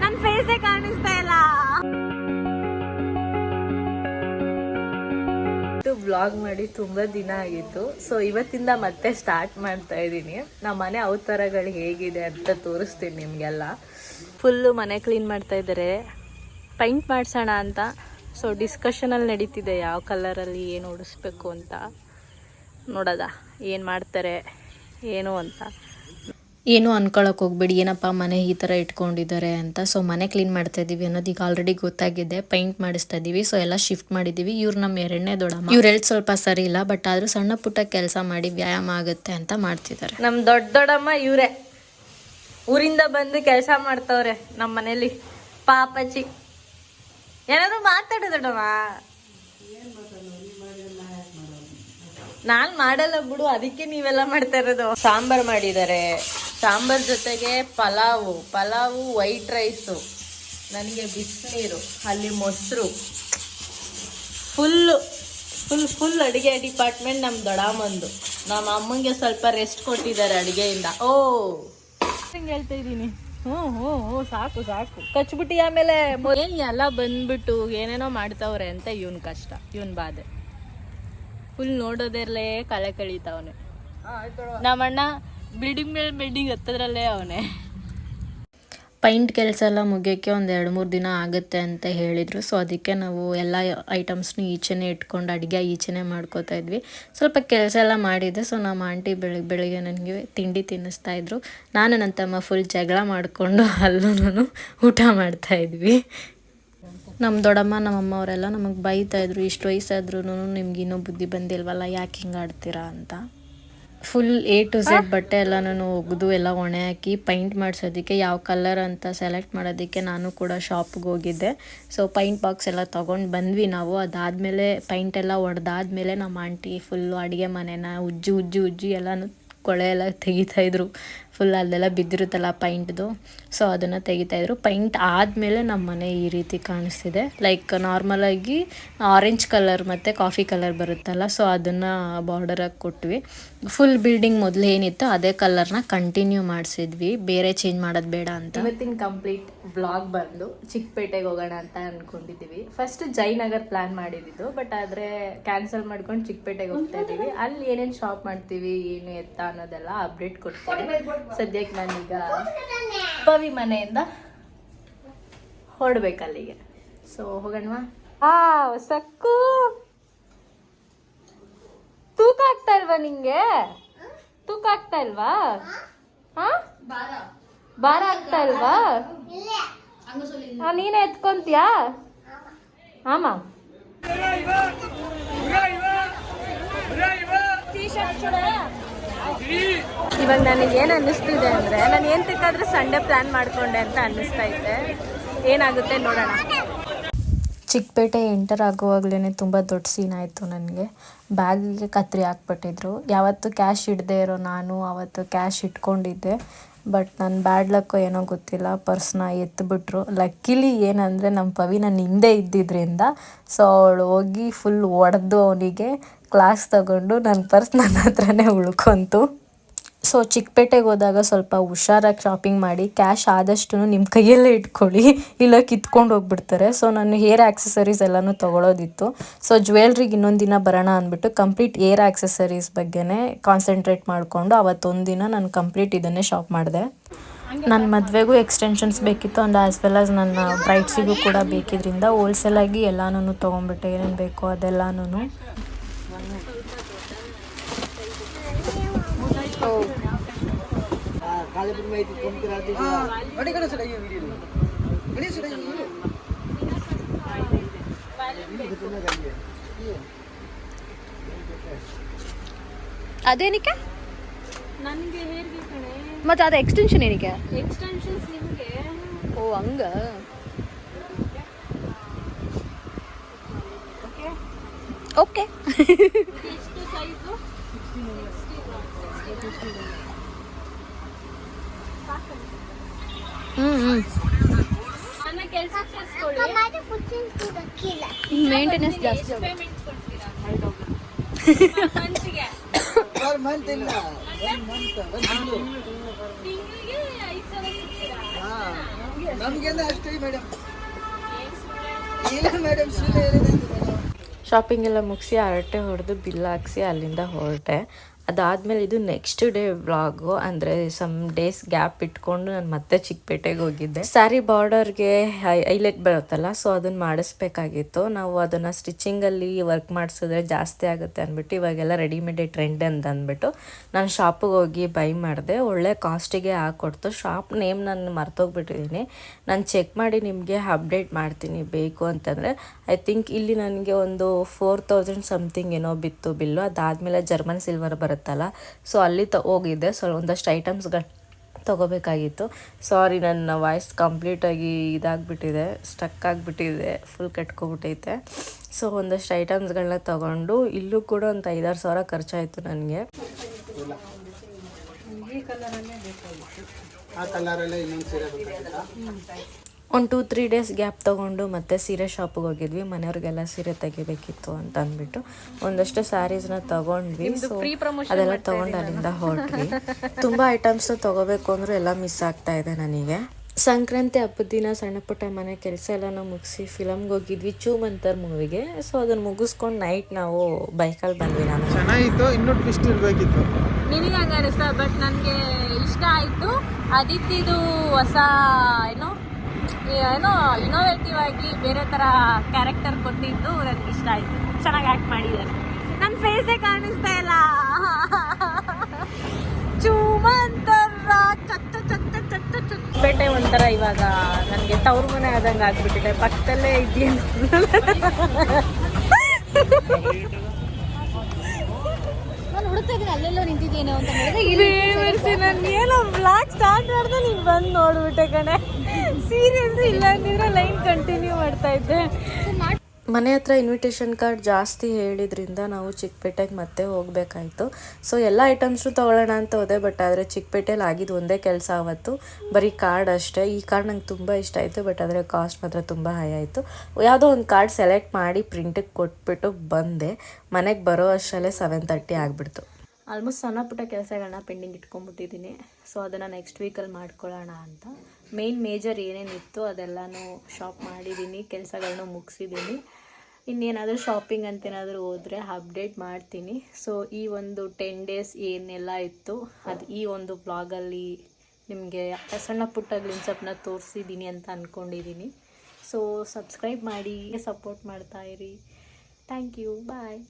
ನನ್ನ ಫೇಸೇ ಕಾಣಿಸ್ತಾ ಇಲ್ಲ. ಬ್ಲಾಗ್ ಮಾಡಿ ತುಂಬಾ ದಿನ ಆಗಿತ್ತು. ಸೊ ಇವತ್ತಿಂದ ಮತ್ತೆ ಸ್ಟಾರ್ಟ್ ಮಾಡ್ತಾ ಇದ್ದೀನಿ. ನಮ್ಮ ಮನೆ ಅವತಾರಗಳು ಹೇಗಿದೆ ಅಂತ ತೋರಿಸ್ತೀನಿ ನಿಮಗೆಲ್ಲ. ಫುಲ್ಲು ಮನೆ ಕ್ಲೀನ್ ಮಾಡ್ತಾ ಇದ್ದಾರೆ. ಪೈಂಟ್ ಮಾಡಿಸೋಣ ಅಂತ. ಸೊ ಡಿಸ್ಕಷನಲ್ಲಿ ನಡೀತಿದೆ ಯಾವ ಕಲರಲ್ಲಿ ಏನು ಉಡಿಸ್ಬೇಕು ಅಂತ. ನೋಡೋದ, ಏನು ಮಾಡ್ತಾರೆ. ಏನು ಅಂತ. ಏನು ಅನ್ಕೊಳಕ್ ಹೋಗ್ಬೇಡಿ ಏನಪ್ಪ ಮನೆ ಈ ಥರ ಇಟ್ಕೊಂಡಿದ್ದಾರೆ ಅಂತ. ಸೊ ಮನೆ ಕ್ಲೀನ್ ಮಾಡ್ತಾ ಇದೀವಿ ಅನ್ನೋದು ಈಗ ಆಲ್ರೆಡಿ ಗೊತ್ತಾಗಿದೆ. ಪೈಂಟ್ ಮಾಡಿಸ್ತಾ ಇದೀವಿ. ಸೊ ಎಲ್ಲ ಶಿಫ್ಟ್ ಮಾಡಿದೀವಿ. ಇವ್ರು ನಮ್ಮ ಎರಡನೇ ದೊಡ್ಡಮ್ಮ. ಇವ್ರ ಸ್ವಲ್ಪ ಸರಿ ಇಲ್ಲ ಬಟ್ ಆದ್ರೂ ಸಣ್ಣ ಪುಟ್ಟ ಕೆಲಸ ಮಾಡಿ ವ್ಯಾಯಾಮ ಆಗುತ್ತೆ ಅಂತ ಮಾಡ್ತಿದ್ದಾರೆ. ನಮ್ಮ ದೊಡ್ಡ ದೊಡ್ಡಮ್ಮ ಇವರೇ. ಊರಿಂದ ಬಂದು ಕೆಲಸ ಮಾಡ್ತವ್ರೆ ನಮ್ಮ ಮನೇಲಿ. ಪಾಪಚಿ ಏನಾದ್ರು ಮಾತಾಡು ದೊಡ್ಡಮ್ಮ. ನಾನ್ ಮಾಡಲ್ಲ ಬಿಡು ಅದಕ್ಕೆ ನೀವೆಲ್ಲ ಮಾಡ್ತಾ ಇರೋದು. ಸಾಂಬಾರ್ ಮಾಡಿದ್ದಾರೆ. ಸಾಂಬಾರ್ ಜೊತೆಗೆ ಪಲಾವು ಪಲಾವು ವೈಟ್ ರೈಸು ನನಗೆ ಬಿಸಿನೀರು ಅಲ್ಲಿ ಮೊಸರು. ಫುಲ್ಲು ಫುಲ್ ಫುಲ್ ಅಡುಗೆ ಡಿಪಾರ್ಟ್ಮೆಂಟ್ ನಮ್ಮ ದೊಡ್ಡಮ್ಮಂದು ನಮ್ಮ ಅಮ್ಮಂಗೆ ಸ್ವಲ್ಪ ರೆಸ್ಟ್ ಕೊಟ್ಟಿದ್ದಾರೆ ಅಡುಗೆಯಿಂದ. ಓ! ಹಿಂಗೆ ಹೇಳ್ತಾ ಇದ್ದೀನಿ. ಹ್ಞೂ ಹ್ಞೂ ಹ್ಞೂ ಸಾಕು ಸಾಕು. ಕಚ್ಬಿಟ್ಟು ಆಮೇಲೆ ಏನು ಎಲ್ಲ ಬಂದ್ಬಿಟ್ಟು ಏನೇನೋ ಮಾಡ್ತಾವ್ರೆ ಅಂತ ಇವನ್ ಕಷ್ಟ ಇವನ್ ಬಾಧೆ. ಫುಲ್ ನೋಡೋದ್ರಲ್ಲೇ ಕಳೆ ಕಳೀತಾವನೆ. ನಮ್ಮಣ್ಣ ಬಿಲ್ಡಿಂಗ್ ಮೇಲೆ ಬಿಲ್ಡಿಂಗ್ ಹತ್ತದ್ರಲ್ಲೇ ಅವನೇ. ಪೈಂಟ್ ಕೆಲಸ ಎಲ್ಲ ಮುಗಿಯೋಕ್ಕೆ ಒಂದು ಎರಡು ಮೂರು ದಿನ ಆಗುತ್ತೆ ಅಂತ ಹೇಳಿದರು. ಸೊ ಅದಕ್ಕೆ ನಾವು ಎಲ್ಲ ಐಟಮ್ಸ್ನು ಈಚೆನೇ ಇಟ್ಕೊಂಡು ಅಡುಗೆ ಈಚೆನೇ ಮಾಡ್ಕೋತಾ ಇದ್ವಿ. ಸ್ವಲ್ಪ ಕೆಲಸ ಎಲ್ಲ ಮಾಡಿದ್ದೆ. ಸೊ ನಮ್ಮ ಆಂಟಿ ಬೆಳಗ್ಗೆ ಬೆಳಗ್ಗೆ ನನಗೆ ತಿಂಡಿ ತಿನ್ನಿಸ್ತಾ ಇದ್ರು. ನಾನು ನನ್ನ ತಮ್ಮ ಫುಲ್ ಜಗಳ ಮಾಡಿಕೊಂಡು ಅಲ್ಲೂ ಊಟ ಮಾಡ್ತಾ ಇದ್ವಿ. ನಮ್ಮ ದೊಡ್ಡಮ್ಮ ನಮ್ಮಮ್ಮ ಅವರೆಲ್ಲ ನಮಗೆ ಬೈತಾ ಇದ್ರು, ಇಷ್ಟು ವಯಸ್ಸಾದ್ರೂ ನಿಮ್ಗೆ ಇನ್ನೂ ಬುದ್ಧಿ ಬಂದಿಲ್ವಲ್ಲ, ಯಾಕೆ ಹಿಂಗೆ ಆಡ್ತೀರಾ ಅಂತ. ಫುಲ್ ಎ ಟು ಝೆಡ್ ಬಟ್ಟೆ ಎಲ್ಲ ನಾನು ಒಗೆದು ಎಲ್ಲ ಒಣೆ ಹಾಕಿ ಪೈಂಟ್ ಮಾಡಿಸೋದಕ್ಕೆ, ಯಾವ ಕಲರ್ ಅಂತ ಸೆಲೆಕ್ಟ್ ಮಾಡೋದಕ್ಕೆ ನಾನು ಕೂಡ ಶಾಪ್ಗೆ ಹೋಗಿದ್ದೆ. ಸೊ ಪೈಂಟ್ ಬಾಕ್ಸ್ ಎಲ್ಲ ತೊಗೊಂಡು ಬಂದ್ವಿ ನಾವು. ಅದಾದಮೇಲೆ ಪೈಂಟ್ ಎಲ್ಲ ಒಡೆದಾದ್ಮೇಲೆ ನಮ್ಮ ಆಂಟಿ ಫುಲ್ಲು ಅಡುಗೆ ಮನೆನ ಉಜ್ಜಿ ಉಜ್ಜಿ ಉಜ್ಜಿ ಎಲ್ಲನೂ ಕೊಳೆ ಎಲ್ಲ ತೆಗಿತಾ ಇದ್ರು. ಫುಲ್ ಅಲ್ಲೆಲ್ಲ ಬಿದ್ದಿರುತ್ತಲ್ಲ ಪೈಂಟ್ದು ಸೊ ಅದನ್ನು ತೆಗಿತಾಯಿದ್ರು ಪೈಂಟ್ ಆದಮೇಲೆ ನಮ್ಮ ಮನೆ ಈ ರೀತಿ ಕಾಣಿಸ್ತಿದೆ. ಲೈಕ್ ನಾರ್ಮಲಾಗಿ ಆರೆಂಜ್ ಕಲರ್ ಮತ್ತು ಕಾಫಿ ಕಲರ್ ಬರುತ್ತಲ್ಲ ಸೊ ಅದನ್ನು ಬಾರ್ಡರಾಗಿ ಕೊಟ್ವಿ. ಫುಲ್ ಬಿಲ್ಡಿಂಗ್ ಮೊದಲು ಏನಿತ್ತು ಅದೇ ಕಲರ್ನ ಕಂಟಿನ್ಯೂ ಮಾಡಿಸಿದ್ವಿ. ಬೇರೆ ಚೇಂಜ್ ಮಾಡೋದು ಬೇಡ ಅಂತ. ಇವತ್ತಿನ ಕಂಪ್ಲೀಟ್ ಬ್ಲಾಗ್ ಬಂದು ಚಿಕ್ಕಪೇಟೆಗೆ ಹೋಗೋಣ ಅಂತ ಅಂದ್ಕೊಂಡಿದ್ದೀವಿ ಫಸ್ಟ್ ಜಯನಗರ್ ಪ್ಲಾನ್ ಮಾಡಿದ್ದು ಬಟ್ ಆದರೆ ಕ್ಯಾನ್ಸಲ್ ಮಾಡ್ಕೊಂಡು ಚಿಕ್ಕಪೇಟೆಗೆ ಹೋಗ್ತಾ ಇದ್ದೀವಿ ಅಲ್ಲಿ ಏನೇನು ಶಾಪ್ ಮಾಡ್ತೀವಿ, ಏನು ಎತ್ತ ಅನ್ನೋದೆಲ್ಲ ಅಪ್ಡೇಟ್ ಕೊಡ್ತೀವಿ. ಸದ್ಯಕ್ಕೆ ನಾನೀಗ ಪವಿ ಮನೆಯಿಂದ ಹೊರಡ್ಬೇಕು ಅಲ್ಲಿಗೆ. ಸೊ ಹೋಗೋಣವಾ? ಆ ಸಕ್ಕು! ತೂಕ ಆಗ್ತಾ ಇಲ್ವಾ ನಿಂಗೆ? ತೂಕ ಆಗ್ತಾ ಇಲ್ವಾ? ಹಾ ಭಾರ ಆಗ್ತಾ ಇಲ್ವಾ? ನೀನೇ ಎತ್ಕೊಂತೀಯಾ? ಆಮ. ಇವಾಗ ನನಗೆ ಏನು ಅನ್ನಿಸ್ತಿದೆ ಅಂದರೆ ನಾನು ಏನು ತಿಂತಾದ್ರೆ ಸಂಡೇ ಪ್ಲ್ಯಾನ್ ಮಾಡಿಕೊಂಡೆ ಅಂತ ಅನ್ನಿಸ್ತಾ ಇದ್ದೆ ಏನಾಗುತ್ತೆ ನೋಡೋಣ. ಚಿಕ್ಕಪೇಟೆ ಎಂಟರ್ ಆಗುವಾಗಲೇ ತುಂಬ ದೊಡ್ಡ ಸೀನ್ ಆಯಿತು ನನಗೆ. ಬ್ಯಾಗಿಗೆ ಕತ್ರಿ ಹಾಕ್ಬಿಟ್ಟಿದ್ರು. ಯಾವತ್ತು ಕ್ಯಾಶ್ ಇಡದೆ ಇರೋ ನಾನು ಅವತ್ತು ಕ್ಯಾಶ್ ಇಟ್ಕೊಂಡಿದ್ದೆ. ಬಟ್ ನನ್ನ ಬ್ಯಾಡ್ ಲಕ್ಕೋ ಏನೋ ಗೊತ್ತಿಲ್ಲ. ಪರ್ಸ್ನ ಎತ್ತಿಬಿಟ್ರು ಲಕ್ಕಿಲಿ ಏನಂದರೆ ನಮ್ಮ ಪವಿ ನನ್ನ ಹಿಂದೆ ಇದ್ದಿದ್ದರಿಂದ ಸೊ ಅವಳು ಹೋಗಿ ಫುಲ್ ಒಡೆದು ಅವನಿಗೆ ಕ್ಲಾಸ್ ತಗೊಂಡು ನನ್ನ ಪರ್ಸ್ ನನ್ನ ಹತ್ರನೇ ಉಳ್ಕೊಂತು. ಸೊ ಚಿಕ್ಕಪೇಟೆಗೆ ಹೋದಾಗ ಸ್ವಲ್ಪ ಹುಷಾರಾಗಿ ಶಾಪಿಂಗ್ ಮಾಡಿ ಕ್ಯಾಶ್ ಆದಷ್ಟು ನಿಮ್ಮ ಕೈಯಲ್ಲೇ ಇಟ್ಕೊಳ್ಳಿ. ಇಲ್ಲ ಕಿತ್ಕೊಂಡು ಹೋಗ್ಬಿಡ್ತಾರೆ. ಸೊ ನಾನು ಹೇರ್ ಆಕ್ಸೆಸರೀಸ್ ಎಲ್ಲನೂ ತೊಗೊಳೋದಿತ್ತು. ಸೊ ಜ್ಯುವೆಲ್ರಿಗೆ ಇನ್ನೊಂದು ದಿನ ಬರೋಣ ಅಂದ್ಬಿಟ್ಟು ಕಂಪ್ಲೀಟ್ ಏರ್ ಆಕ್ಸೆಸರೀಸ್ ಬಗ್ಗೆನೇ ಕಾನ್ಸಂಟ್ರೇಟ್ ಮಾಡಿಕೊಂಡು ಅವತ್ತೊಂದು ದಿನ ನಾನು ಕಂಪ್ಲೀಟ್ ಇದನ್ನೇ ಶಾಪ್ ಮಾಡಿದೆ. ನನ್ನ ಮದುವೆಗೂ ಎಕ್ಸ್ಟೆನ್ಷನ್ಸ್ ಬೇಕಿತ್ತು. ಅಂಡ್ ಆ್ಯಸ್ ವೆಲ್ ಆಸ್ ನನ್ನ ಬ್ರೈಟ್ಸಿಗೂ ಕೂಡ ಬೇಕಿದ್ರಿಂದ ಹೋಲ್ಸೇಲಾಗಿ ಎಲ್ಲನೂ ತೊಗೊಂಡ್ಬಿಟ್ಟೆ ಏನೇನು ಬೇಕೋ ಅದೆಲ್ಲನೂ ಅದೇನಕ್ಕೆ? ನನಗೆ ಹೇರ್ಗೆ ಕಣೆ? ಮತ್ತೆ ಅದು ಎಕ್ಸ್ಟೆನ್ಷನ್ ಏನಕ್ಕೆ? ಎಕ್ಸ್ಟೆನ್ಷನ್ಸ್ ನಿಮಗೆ? ಓ ಹಂಗ? ಓಕೆ ಎಷ್ಟು ಸೈಜು ಹ್ಞೂ ಹ್ಞೂ ನನ್ನ ಕೆಲಸಕ್ಕೆ ಸೇರಿಸ್ಕೊಳ್ಳಿ ಮೇಂಟೆನೆನ್ಸ್ ಜಾಸ್ತಿ ಪೇಮೆಂಟ್ ಕೊಡ್ತೀರಾ ಮಂತ್ಗೆ ಪರ್ ಮಂತ್ ಇಲ್ಲ ಒನ್ ಮಂತ್ ಒಂದು ತಿಂಗಳು ತಿಂಗಳಿಗೆ ಐದು ಸಾವಿರ ಸಿಗ್ತೀರಾ ಹಾ ನಮ್ಗೆಲ್ಲ ಅಷ್ಟೇ ಮೇಡಮ್ ಇಲ್ಲ ಮೇಡಮ್ ಸುಳ್ಳು ಹೇಳಿದೆ ಮೇಡಮ್ ಶಾಪಿಂಗ್ ಎಲ್ಲ ಮುಗಿಸಿ ಹರಟೆ ಹೊಡೆದು ಬಿಲ್ ಹಾಕ್ಸಿ ಅಲ್ಲಿಂದ ಹೊರಟೆ. ಅದಾದಮೇಲೆ ಇದು ನೆಕ್ಸ್ಟ್ ಡೇ ವ್ಲಾಗು ಅಂದರೆ ಸಮ್ ಡೇಸ್ ಗ್ಯಾಪ್ ಇಟ್ಕೊಂಡು ನಾನು ಮತ್ತೆ ಚಿಕ್ಕಪೇಟೆಗೆ ಹೋಗಿದ್ದೆ. ಸ್ಯಾರಿ ಬಾರ್ಡರ್ಗೆ ಹೈಲೈಟ್ ಬರುತ್ತಲ್ಲ ಸೊ ಅದನ್ನು ಮಾಡಿಸ್ಬೇಕಾಗಿತ್ತು. ನಾವು ಅದನ್ನು ಸ್ಟಿಚಿಂಗಲ್ಲಿ ವರ್ಕ್ ಮಾಡಿಸಿದ್ರೆ ಜಾಸ್ತಿ ಆಗುತ್ತೆ ಅಂದ್ಬಿಟ್ಟು ಇವಾಗೆಲ್ಲ ರೆಡಿಮೇಡ್ ಟ್ರೆಂಡ್ ಅಂತ ಅಂದ್ಬಿಟ್ಟು ನಾನು ಶಾಪಿಗೆ ಹೋಗಿ ಬೈ ಮಾಡಿದೆ. ಒಳ್ಳೆ ಕಾಸ್ಟಿಗೆ ಹಾಕ್ಕೊಡ್ತು ಶಾಪ್ ನೇಮ್ ನಾನು ಮರ್ತೋಗ್ಬಿಟ್ಟಿದ್ದೀನಿ ನಾನು ಚೆಕ್ ಮಾಡಿ ನಿಮಗೆ ಅಪ್ಡೇಟ್ ಮಾಡ್ತೀನಿ ಬೇಕು ಅಂತಂದರೆ ಐ ಥಿಂಕ್ ಇಲ್ಲಿ ನನಗೆ ಒಂದು ಫೋರ್ ತೌಸಂಡ್ ಸಮಥಿಂಗ್ ಏನೋ ಬಿತ್ತು ಬಿಲ್ಲು. ಅದಾದಮೇಲೆ ಜರ್ಮನ್ ಸಿಲ್ವರ್ ಬರುತ್ತಲ್ಲ ಸೊ ಅಲ್ಲಿ ತ ಹೋಗಿದ್ದೆ. ಸೊ ಒಂದಷ್ಟು ಐಟಮ್ಸ್ಗಳು ತೊಗೋಬೇಕಾಗಿತ್ತು. ಸಾರಿ ನನ್ನ ವಾಯ್ಸ್ ಕಂಪ್ಲೀಟಾಗಿ ಇದಾಗ್ಬಿಟ್ಟಿದೆ. ಸ್ಟಕ್ ಆಗಿಬಿಟ್ಟಿದೆ. ಫುಲ್ ಕೆಟ್ಕೊಬಿಟ್ಟೈತೆ. ಸೊ ಒಂದಷ್ಟು ಐಟಮ್ಸ್ಗಳನ್ನ ತೊಗೊಂಡು ಇಲ್ಲೂ ಕೂಡ ಒಂದು ಐದಾರು ಸಾವಿರ ಖರ್ಚಾಯಿತು ನನಗೆ. ಆ ಕಲರಲ್ಲೇ ಇನ್ನೊಂದು ಸೀರೆ ಒಂದು ಟೂ ತ್ರೀ ಡೇಸ್ ಗ್ಯಾಪ್ ತೊಗೊಂಡು ಮತ್ತೆ ಸೀರೆ ಶಾಪಿಗೆ ಹೋಗಿದ್ವಿ. ಮನೆಯವ್ರಿಗೆಲ್ಲ ಸೀರೆ ತೆಗಿಬೇಕಿತ್ತು ಅಂತ ಅಂದ್ಬಿಟ್ಟು ಒಂದಷ್ಟು ಸ್ಯಾರೀಸ್ನ ತಗೊಂಡ್ವಿ. ಸೊ ಅದೆಲ್ಲ ತಗೊಂಡು ಅಲ್ಲಿಂದ ಹೊರಟ್ವಿ. ತುಂಬ ಐಟಮ್ಸ್ ತಗೋಬೇಕು ಅಂದ್ರೆ ಎಲ್ಲ ಮಿಸ್ ಆಗ್ತಾ ಇದೆ ನನಗೆ. ಸಂಕ್ರಾಂತಿ ಹಬ್ಬದ ದಿನ ಸಣ್ಣ ಪುಟ್ಟ ಮನೆ ಕೆಲಸ ಎಲ್ಲ ಮುಗಿಸಿ ಫಿಲಮ್ಗೆ ಹೋಗಿದ್ವಿ ಚೂ ಮಂತರ್ ಮೂವಿಗೆ ಸೊ ಅದನ್ನು ಮುಗಿಸ್ಕೊಂಡು ನೈಟ್ ನಾವು ಬೈಕಲ್ಲಿ ಬಂದ್ವಿ ನಾನು. ಚೆನ್ನಾಗಿತ್ತು ಇನ್ನೂ ಟ್ವಿಸ್ಟ್ ಇರಬೇಕಿತ್ತು. ನಿನಗೆ ಹಂಗೆ ಅನಿಸ್ತಾ ಬಟ್ ನನಗೆ ಇಷ್ಟ ಆಯಿತು. ಅದಿತ್ತಿದು ಹೊಸ ಏನೋ ಏನೋ ಇನೋವೇಟಿವ್ ಆಗಿ ಬೇರೆ ಥರ ಕ್ಯಾರೆಕ್ಟರ್ ಕೊಟ್ಟಿದ್ದು ನನಗೆ ಇಷ್ಟ ಆಯಿತು. ಚೆನ್ನಾಗಿ ಆ್ಯಕ್ಟ್ ಮಾಡಿದ್ದಾರೆ. ನನ್ನ ಫೇಸೇ ಕಾಣಿಸ್ತಾ ಇಲ್ಲ. ಚೂಮಂತರ ಚತ್ತ ಚತ್ತ ಚತ್ತ ಚತ್ತ ಪೇಟೆ ಒಂಥರ ಇವಾಗ ನನಗೆ ತವ್ರ ಮನೆ ಆದಂಗೆ ಆಗ್ಬಿಟ್ಟಿದೆ. ಪಕ್ಕದಲ್ಲೇ ಇದೆಯಲ್ಲ ಅಲ್ಲೆಲ್ಲೋ ನಿಂತಿದ್ದೇನೋ ಅಂತ ಹೇಳಿದ್ರೆ ನಾನು ಏನೋ ಬ್ಲಾಕ್ ಸ್ಟಾರ್ಟ್ ಮಾಡ್ದೆ ನೀನು ಬಂದು ನೋಡ್ಬಿಟ್ಟೆ ಕಣೆ. ಸೀರಿಯಸ್ ಇಲ್ಲ ಅಂದಿದ್ರೆ ಲೈನ್ ಕಂಟಿನ್ಯೂ ಮಾಡ್ತಾ ಇದ್ದೆ. ಮನೆ ಹತ್ರ ಇನ್ವಿಟೇಷನ್ ಕಾರ್ಡ್ ಜಾಸ್ತಿ ಹೇಳಿದ್ರಿಂದ ನಾವು ಚಿಕ್ಕಪೇಟೆಗೆ ಮತ್ತೆ ಹೋಗಬೇಕಾಯ್ತು. ಸೊ ಎಲ್ಲ ಐಟಮ್ಸು ತೊಗೊಳ್ಳೋಣ ಅಂತ ಹೋದೆ ಬಟ್ ಆದರೆ ಚಿಕ್ಕಪೇಟೆಲಿ ಆಗಿದ್ದು ಒಂದೇ ಕೆಲಸ ಆವತ್ತು. ಬರೀ ಕಾರ್ಡ್ ಅಷ್ಟೇ. ಈ ಕಾರ್ಡ್ ನಂಗೆ ತುಂಬ ಇಷ್ಟ ಆಯಿತು ಬಟ್ ಆದರೆ ಕಾಸ್ಟ್ ಮಾತ್ರ ತುಂಬ ಹೈ ಆಯಿತು. ಯಾವುದೋ ಒಂದು ಕಾರ್ಡ್ ಸೆಲೆಕ್ಟ್ ಮಾಡಿ ಪ್ರಿಂಟಿಗೆ ಕೊಟ್ಬಿಟ್ಟು ಬಂದೆ. ಮನೆಗೆ ಬರೋ ಅಷ್ಟರಲ್ಲೇ ಸೆವೆನ್ ತರ್ಟಿ ಆಗಿಬಿಡ್ತು. ಆಲ್ಮೋಸ್ಟ್ ಸಣ್ಣ ಪುಟ್ಟ ಕೆಲಸಗಳನ್ನ ಪೆಂಡಿಂಗ್ ಇಟ್ಕೊಂಡ್ಬಿಟ್ಟಿದ್ದೀನಿ. ಸೊ ಅದನ್ನು ನೆಕ್ಸ್ಟ್ ವೀಕಲ್ಲಿ ಮಾಡ್ಕೊಳ್ಳೋಣ ಅಂತ. ಮೇನ್ ಮೇಜರ್ ಏನೇನಿತ್ತು ಅದೆಲ್ಲನೂ ಶಾಪ್ ಮಾಡಿದ್ದೀನಿ ಕೆಲಸಗಳನ್ನೂ ಮುಗಿಸಿದ್ದೀನಿ ಇನ್ನೇನಾದರೂ ಶಾಪಿಂಗ್ ಅಂತೇನಾದರೂ ಹೋದರೆ ಅಪ್ಡೇಟ್ ಮಾಡ್ತೀನಿ. ಸೊ ಈ ಒಂದು ಟೆನ್ ಡೇಸ್ ಏನೆಲ್ಲ ಇತ್ತು, ಅದು ಈ ಒಂದು ಬ್ಲಾಗಲ್ಲಿ ನಿಮಗೆ ಸಣ್ಣ ಪುಟ್ಟ ಗ್ಲಿನ್ಸಪ್ನ ತೋರಿಸಿದ್ದೀನಿ ಅಂತ ಅಂದ್ಕೊಂಡಿದ್ದೀನಿ ಸೊ ಸಬ್ಸ್ಕ್ರೈಬ್ ಮಾಡಿ ಸಪೋರ್ಟ್ ಮಾಡ್ತಾಯಿರಿ ಥ್ಯಾಂಕ್ ಯು ಬಾಯ್